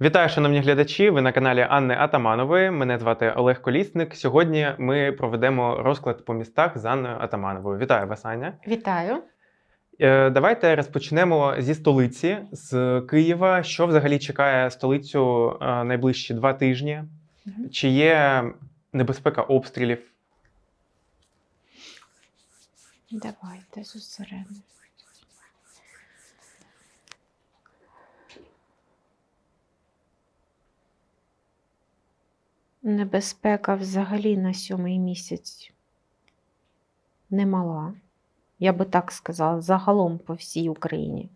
Вітаю, шановні глядачі! Ви на каналі Анни Атаманової. Мене звати Олег Колісник. Сьогодні ми проведемо розклад по містах з Анною Атамановою. Вітаю вас, Аня. Вітаю. Е, Давайте розпочнемо зі столиці, з Києва. Що взагалі чекає столицю е, найближчі два тижні? Чи є небезпека обстрілів? Давайте зосередимо. Небезпека взагалі на сьомий місяць немала. Я би так сказала, загалом по всій Україні.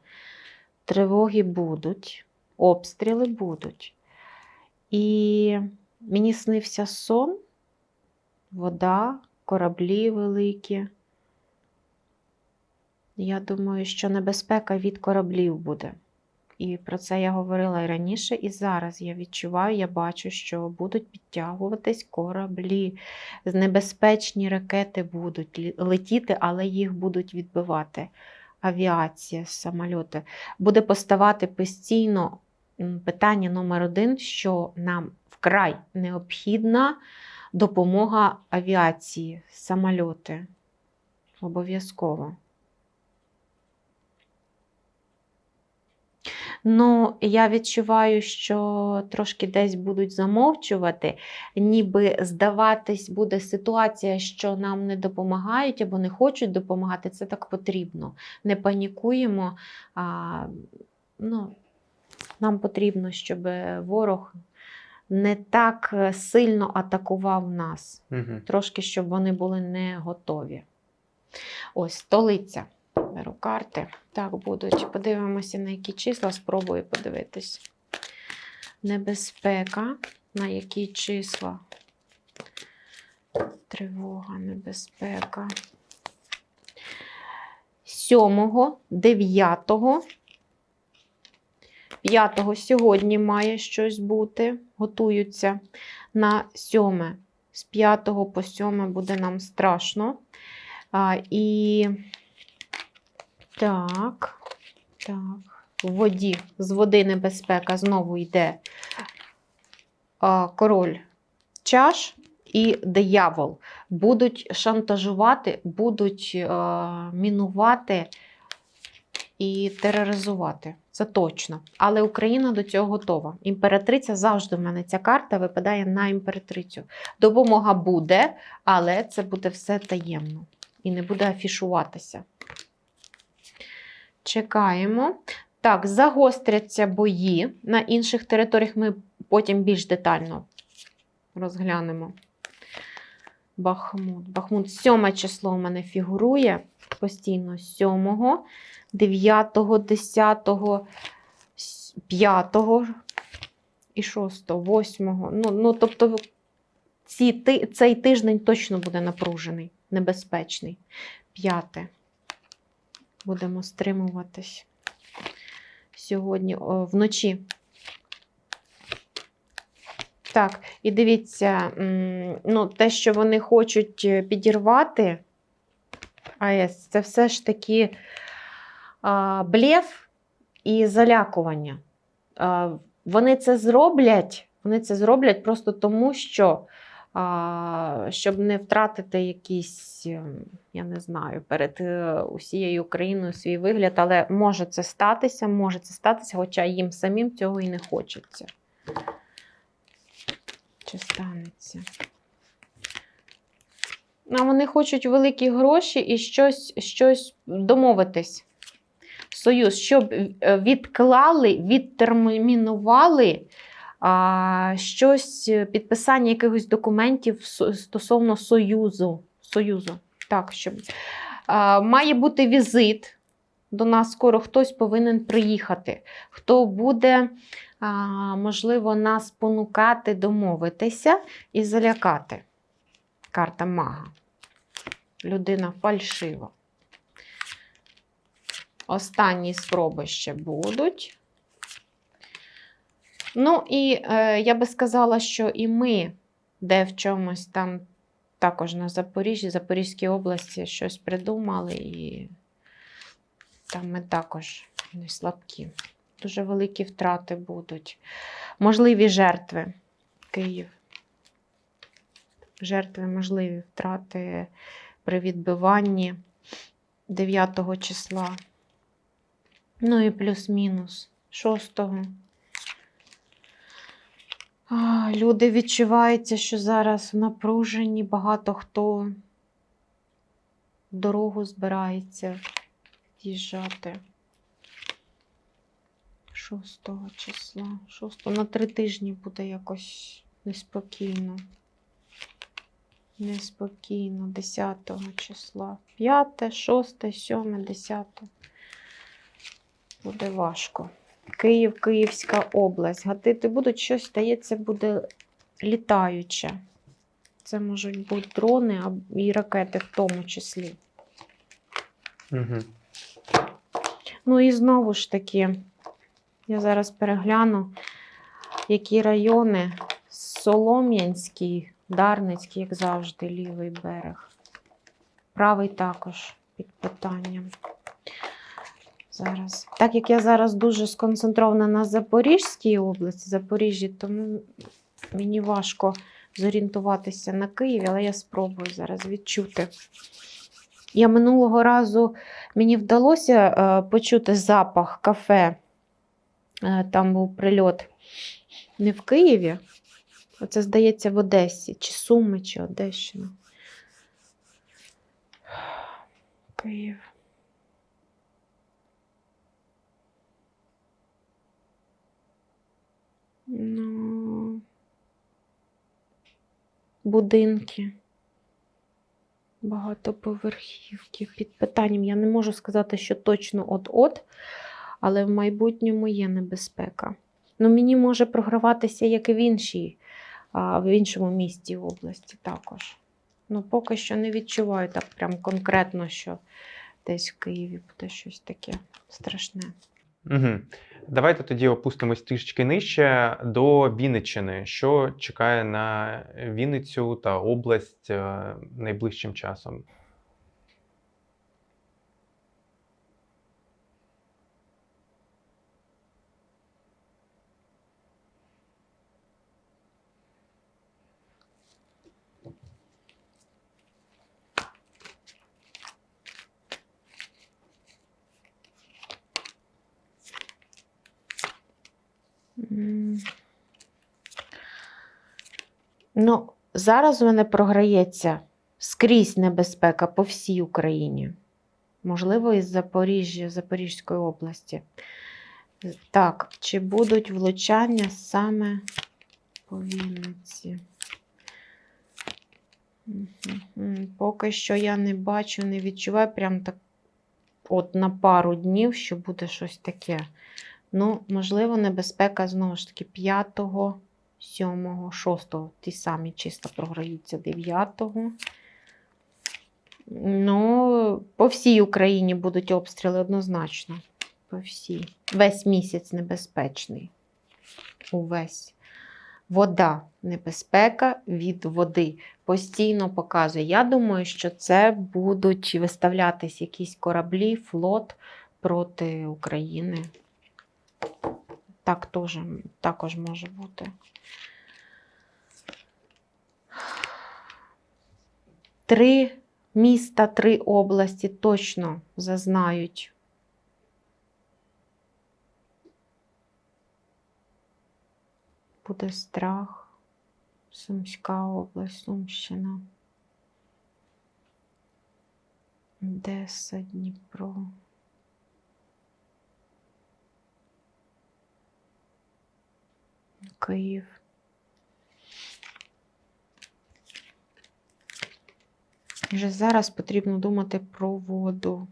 Тривоги будуть, обстріли будуть. І мені снився сон, вода, кораблі великі. Я думаю, що небезпека від кораблів буде. І про це я говорила і раніше, і зараз я відчуваю, я бачу, що будуть підтягуватись кораблі. Небезпечні ракети будуть летіти, але їх будуть відбивати. Авіація, самольоти. Буде поставати постійно питання номер один, що нам вкрай необхідна допомога авіації, самольоти. Обов'язково. Ну, я відчуваю, що трошки десь будуть замовчувати, ніби здаватись буде ситуація, що нам не допомагають або не хочуть допомагати. Це так потрібно. Не панікуємо. А, ну, нам потрібно, щоб ворог не так сильно атакував нас. Угу. Трошки, щоб вони були не готові. Ось столиця. Беру карти. Так будуть. Подивимося, на які числа. Спробую подивитись. Небезпека. На які числа? Тривога, небезпека. 7, 9, 5 сьогодні має щось бути. Готуються на 7. З 5 по 7 буде нам страшно. А, і так, так. В воді, з води небезпека знову йде а, король чаш і диявол. Будуть шантажувати, будуть е, мінувати і тероризувати. Це точно. Але Україна до цього готова. Імператриця завжди в мене ця карта випадає на імператрицю. Допомога буде, але це буде все таємно і не буде афішуватися. Чекаємо. Так, загостряться бої. На інших територіях ми потім більш детально розглянемо. Бахмут. Бахмут. Сьоме число у мене фігурує постійно. Сьомого, 9, 10, 5 і 6, 8. Ну, ну тобто ці, цей тиждень точно буде напружений, небезпечний. П'яте. Будемо стримуватись. Сьогодні о, вночі. Так, і дивіться, ну, те, що вони хочуть е, підірвати АЕС, це все ж таки а, блеф і залякування. А, вони це зроблять, вони це зроблять просто тому, що щоб не втратити якийсь, ем, я не знаю, перед е, усією Україною свій вигляд, але може це статися, може це статися, хоча їм самим цього і не хочеться. Чи станеться? А вони хочуть великі гроші і щось, щось домовитись. Союз, щоб е, відклали, відтермінували щось, е, підписання якихось документів стосовно Союзу. Союзу. Так, щоб, має бути візит. До нас скоро хтось повинен приїхати, хто буде, можливо, нас понукати, домовитися і залякати. Карта мага. Людина фальшива. Останні спроби ще будуть. Ну, і е, я би сказала, що і ми, де в чомусь там також на Запоріжжі, Запорізькій області щось придумали, і там ми також не слабкі. Дуже великі втрати будуть. Можливі жертви. Київ. Жертви, можливі втрати при відбиванні 9 числа. Ну і плюс-мінус 6. А, Люди відчуваються, що зараз в напруженні багато хто дорогу збирається з'їжджати. 6 числа. 6 на три тижні буде якось неспокійно. Неспокійно. 10 числа. 5, 6, 7, 10. Буде важко. Київ, Київська область. Гатити будуть щось, здається, буде літаюче. Це можуть бути дрони і ракети в тому числі. Угу. Ну і знову ж таки, я зараз перегляну, які райони Солом'янський, Дарницький, як завжди, лівий берег. Правий також під питанням. Зараз. Так як я зараз дуже сконцентрована на Запорізькій області, Запоріжжі, тому мені важко зорієнтуватися на Києві, але я спробую зараз відчути. Я минулого разу мені вдалося е, почути запах кафе. Е, там був прильот не в Києві. Оце, здається, в Одесі, чи Суми, чи Одещина. Київ. Будинки. Багатоповерхівки під питанням. Я не можу сказати, що точно от-от, але в майбутньому є небезпека. Ну, мені може програватися, як і в іншій, в іншому місті області також. Ну, поки що не відчуваю так прям конкретно, що десь в Києві буде щось таке страшне. Угу. Давайте тоді опустимось трішечки нижче до Вінниччини. Що чекає на Вінницю та область е, найближчим часом? Ну, зараз у мене програється скрізь небезпека по всій Україні. Можливо, із Запоріжжя, Запорізької області. Так, чи будуть влучання саме по Вінниці? Поки що я не бачу, не відчуваю прям так от на пару днів, що буде щось таке. Ну, можливо, небезпека знову ж таки 5, 7, 6, ті самі чисто програються 9. Ну, по всій Україні будуть обстріли однозначно. По всій. Весь місяць небезпечний. Увесь. Вода, небезпека від води. Постійно показує. Я думаю, що це будуть виставлятись якісь кораблі, флот проти України. Так теж, також може бути. Три міста, три області точно зазнають. Буде страх. Сумська область, Сумщина. Одеса, Дніпро. Київ. Вже зараз потрібно думати про воду.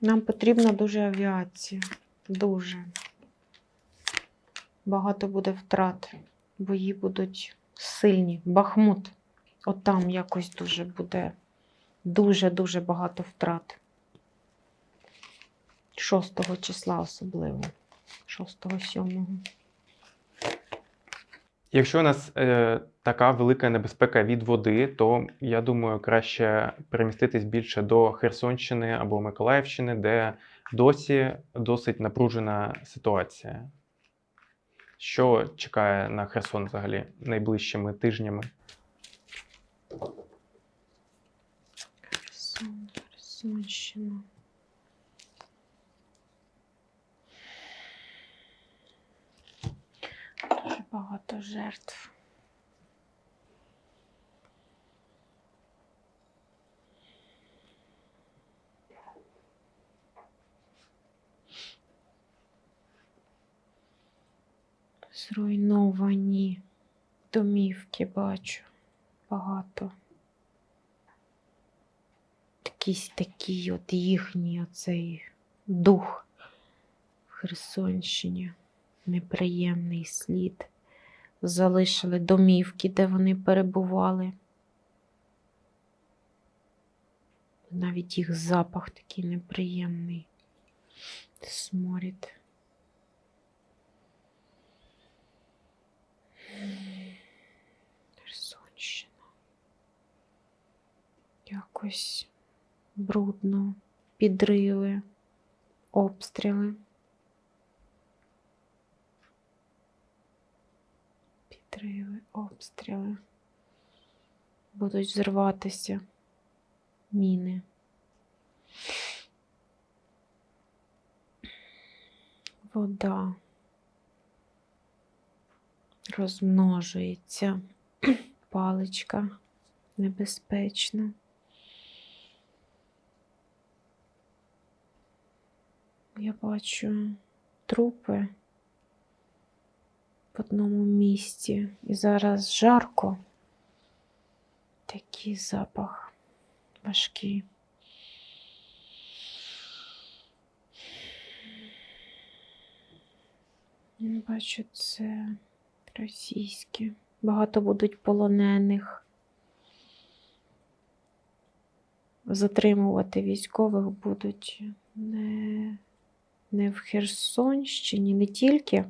Нам потрібна дуже авіація. Дуже. Багато буде втрат. Бої будуть сильні. Бахмут. От якось дуже буде дуже-дуже багато втрат. 6 числа особливо. 6-7. Якщо у нас е, така велика небезпека від води, то я думаю, краще переміститись більше до Херсонщини або Миколаївщини, де досі досить напружена ситуація. Що чекає на Херсон взагалі найближчими тижнями? Херсон, Херсонщина. Дуже багато жертв. Зруйновані домівки бачу. Багато. Якийсь такий от їхній оцей дух в Херсонщині. Неприємний слід. Залишили домівки, де вони перебували. Навіть їх запах такий неприємний. Сморід. Херсонщина. Якось брудно, підриви, обстріли. Підриви, обстріли. Будуть взриватися міни. Вода розмножується, паличка небезпечна. Я бачу трупи в одному місці. І зараз жарко. Такий запах важкий. Я Бачу, це російське. Багато будуть полонених. Затримувати військових будуть не, не в Херсонщині, не тільки.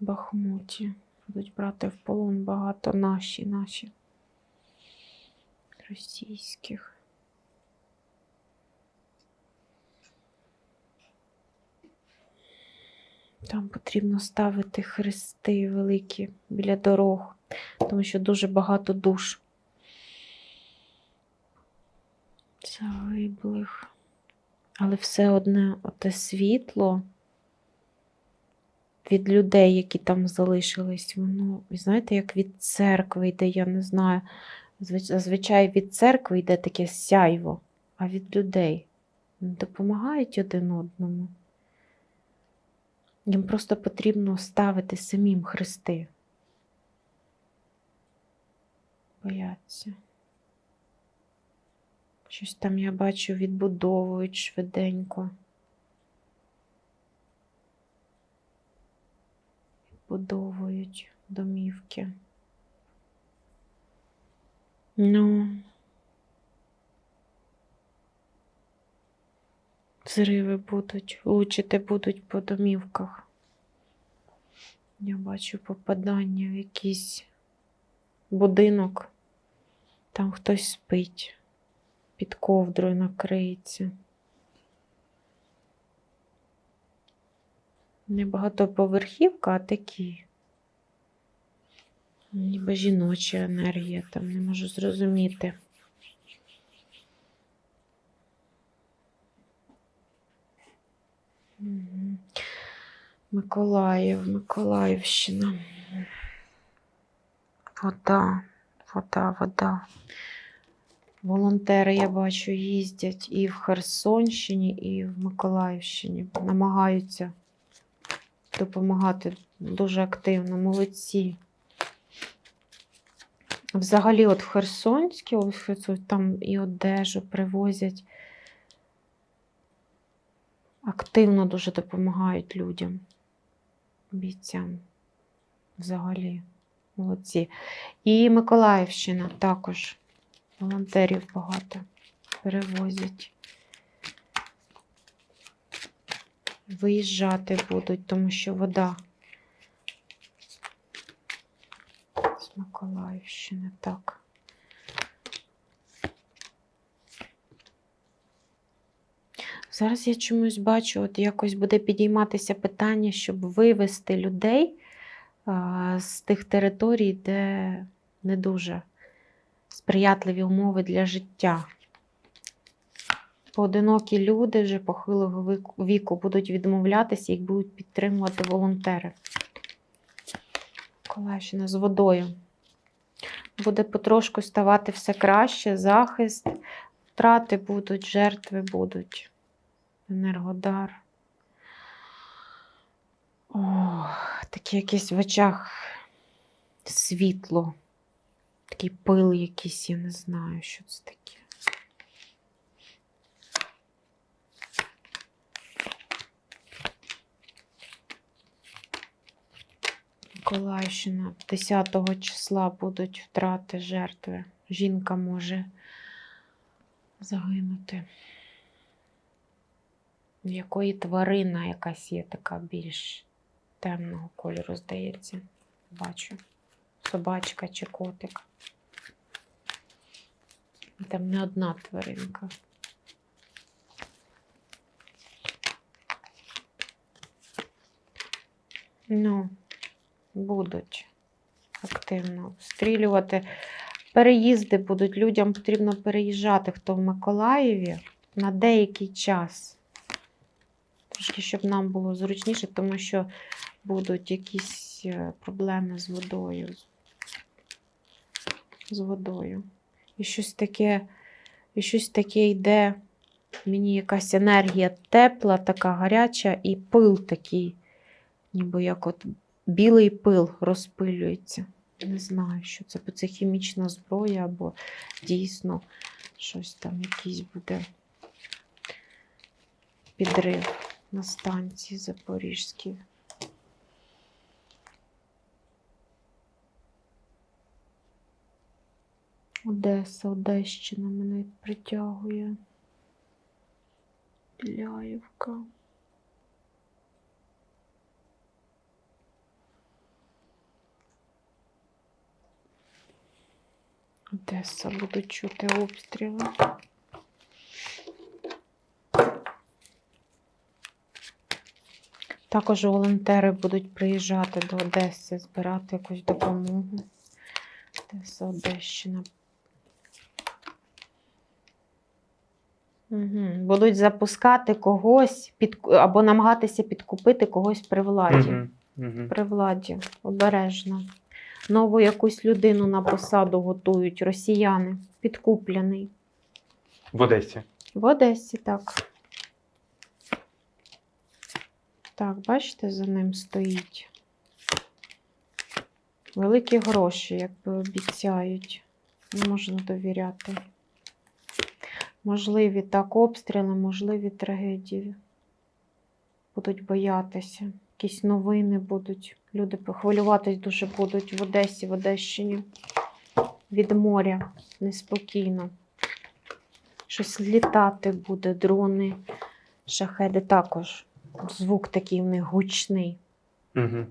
Бахмуті. Будуть брати в полон багато наші, наші російських. Там потрібно ставити хрести великі біля дорог, тому що дуже багато душ загиблих. Але все одне оте світло від людей, які там залишились, воно, знаєте, як від церкви йде, я не знаю. Зазвичай від церкви йде таке сяйво, а від людей допомагають один одному. Їм просто потрібно ставити самим хрести. Бояться. Щось там я бачу, відбудовують швиденько. Відбудовують домівки. Ну. Взриви будуть, лучити будуть по домівках. Я бачу попадання в якийсь будинок. Там хтось спить, під ковдрою накриється. Не багатоповерхівка, а такі. Ніби жіноча енергія, там не можу зрозуміти. Миколаїв, Миколаївщина. Вода, вода, вода. Волонтери, я бачу, їздять і в Херсонщині, і в Миколаївщині. Намагаються допомагати дуже активно. Молодці. Взагалі, от в Херсонській, там і одежу привозять. Активно дуже допомагають людям, бійцям. Взагалі, молодці. І Миколаївщина також. Волонтерів багато перевозять. Виїжджати будуть, тому що вода з Миколаївщини, так. Зараз я чомусь бачу, от якось буде підійматися питання, щоб вивести людей з тих територій, де не дуже сприятливі умови для життя. Поодинокі люди вже похилого віку- будуть відмовлятися, їх будуть підтримувати волонтери. Миколаївщина з водою. Буде потрошку ставати все краще, захист, втрати будуть, жертви будуть. Енергодар. Ох, таке якесь в очах світло. Такий пил якийсь, я не знаю, що це таке. Миколаївщина 10 числа будуть втрати жертви. Жінка може загинути. В якої тварина якась є така більш темного кольору, здається. Бачу. Собачка чи котик. Там не одна тваринка. Ну, будуть активно обстрілювати. Переїзди будуть. Людям потрібно переїжджати, хто в Миколаєві на деякий час. Трошки, щоб нам було зручніше, тому що будуть якісь е, проблеми з водою. З водою. І щось таке, і щось таке йде. Мені якась енергія тепла, така гаряча, і пил такий, ніби як от білий пил розпилюється. Не знаю, що це, бо це хімічна зброя, або дійсно щось там якийсь буде підрив на станції Запорізькій. Одеса, Одещина мене притягує. Біляївка. Одеса буду чути обстріли. Також волонтери будуть приїжджати до Одеси, збирати якусь допомогу. Одеса, Одещина. Угу. Будуть запускати когось під, або намагатися підкупити когось при владі. Мгм, мгм. При владі. Обережно. Нову якусь людину на посаду готують росіяни. Підкуплений. В Одесі. В Одесі так. Так, бачите, за ним стоїть. Великі гроші, якби обіцяють. Не можна довіряти. Можливі так обстріли, можливі трагедії. Будуть боятися. Якісь новини будуть. Люди хвилюватись дуже будуть в Одесі, в Одещині. Від моря неспокійно. Щось літати буде, дрони, шахеди також. Звук такий в них гучний. Угу.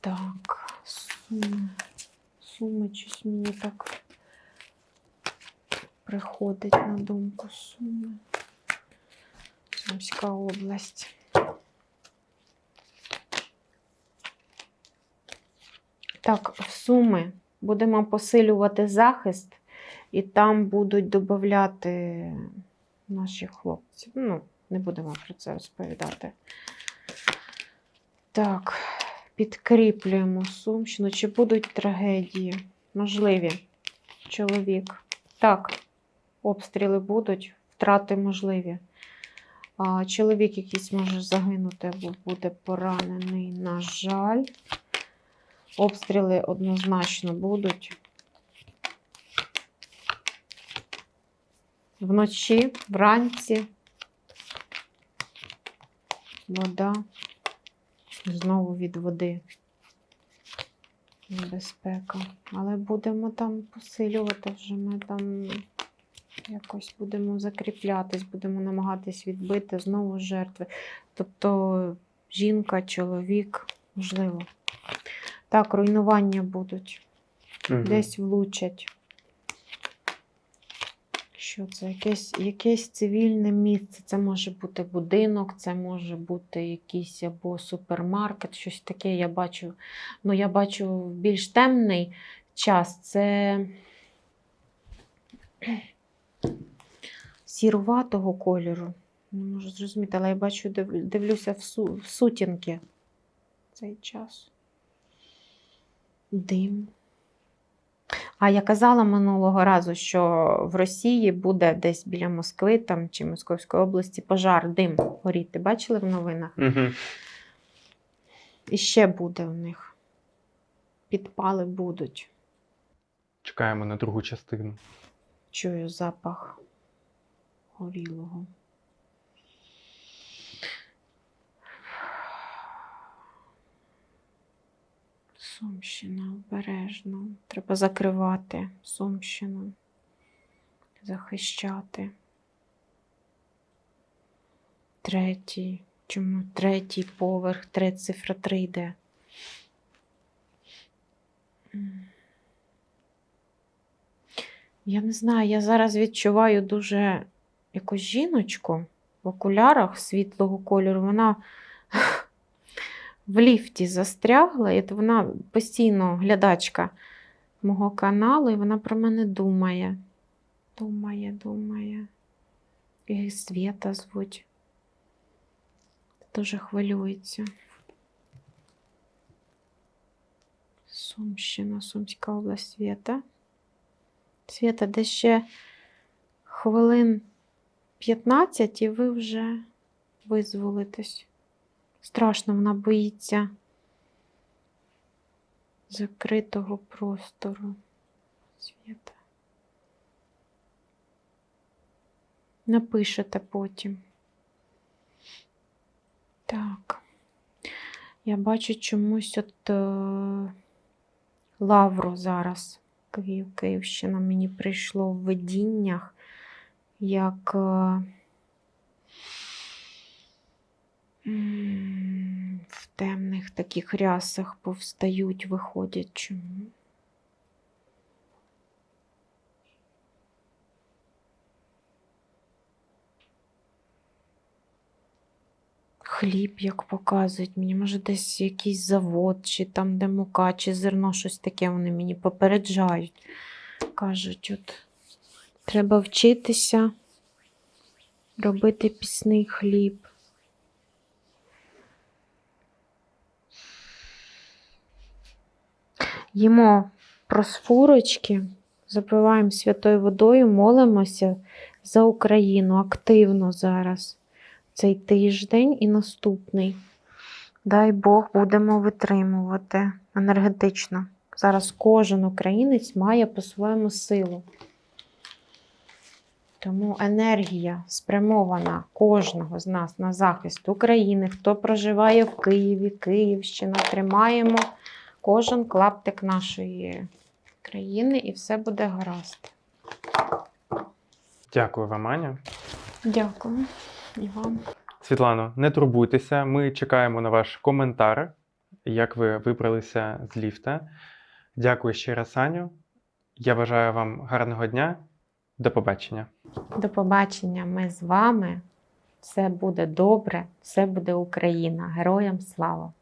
Так, суми. Суми щось мені так приходить на думку суми. Сумська область. Так, в суми будемо посилювати захист, і там будуть додати наші хлопці. Ну, не будемо про це розповідати. Так, підкріплюємо Сумщину. Чи будуть трагедії? Можливі. Чоловік. Так, обстріли будуть, втрати можливі. Чоловік якийсь може загинути або буде поранений, на жаль. Обстріли однозначно будуть. Вночі, вранці. Вода. Знову від води. Небезпека. Але будемо там посилювати вже ми там Якось будемо закріплятись, будемо намагатись відбити знову жертви. Тобто жінка, чоловік, можливо. Так, руйнування будуть. Мгм. Десь влучать. Що це? Якесь, якесь цивільне місце. Це може бути будинок, це може бути якийсь або супермаркет, щось таке. Я бачу. Ну, я бачу більш темний час. Це сіруватого кольору. Не можу зрозуміти, але я бачу, дивлюся в сутінки цей час. Дим. А я казала минулого разу, що в Росії буде десь біля Москви там, чи Московської області пожар, дим горіти. Бачили в новинах? Мгм. І ще буде у них. Підпали будуть. Чекаємо на другу частину. Чую запах горілого. Сумщина обережно. Треба закривати Сумщину, захищати. Третій. Чому третій поверх, три цифра три йде? Я не знаю, я зараз відчуваю дуже якусь жіночку в окулярах світлого кольору. Вона в ліфті застрягла, і вона постійно глядачка мого каналу, і вона про мене думає. Думає, думає. І Свєта звуть. Дуже хвилюється. Сумщина, Сумська область Свєта. Свєта, де ще хвилин 15 і ви вже визволитесь. Страшно, вона боїться закритого простору. Свєта. Напишете потім. Так. Я бачу чомусь от е, лавру зараз. Київ, Київщина мені прийшло в видіннях, як е, в темних таких рясах повстають, виходять. Чому? Хліб, як показують мені, може, десь якийсь завод, чи там, де мука, чи зерно, щось таке вони мені попереджають. Кажуть, от треба вчитися робити пісний хліб. Їмо просфурочки, запиваємо святою водою, молимося за Україну активно зараз цей тиждень і наступний. Дай Бог будемо витримувати енергетично. Зараз кожен українець має по-своєму силу. Тому енергія спрямована кожного з нас на захист України, хто проживає в Києві, Київщина. Тримаємо кожен клаптик нашої країни і все буде гаразд. Дякую вам, Аня. Дякую і вам. Світлано, не турбуйтеся, ми чекаємо на ваш коментар, як ви вибралися з ліфта. Дякую ще раз, Аню. Я бажаю вам гарного дня. До побачення. До побачення. Ми з вами. Все буде добре, все буде Україна. Героям слава!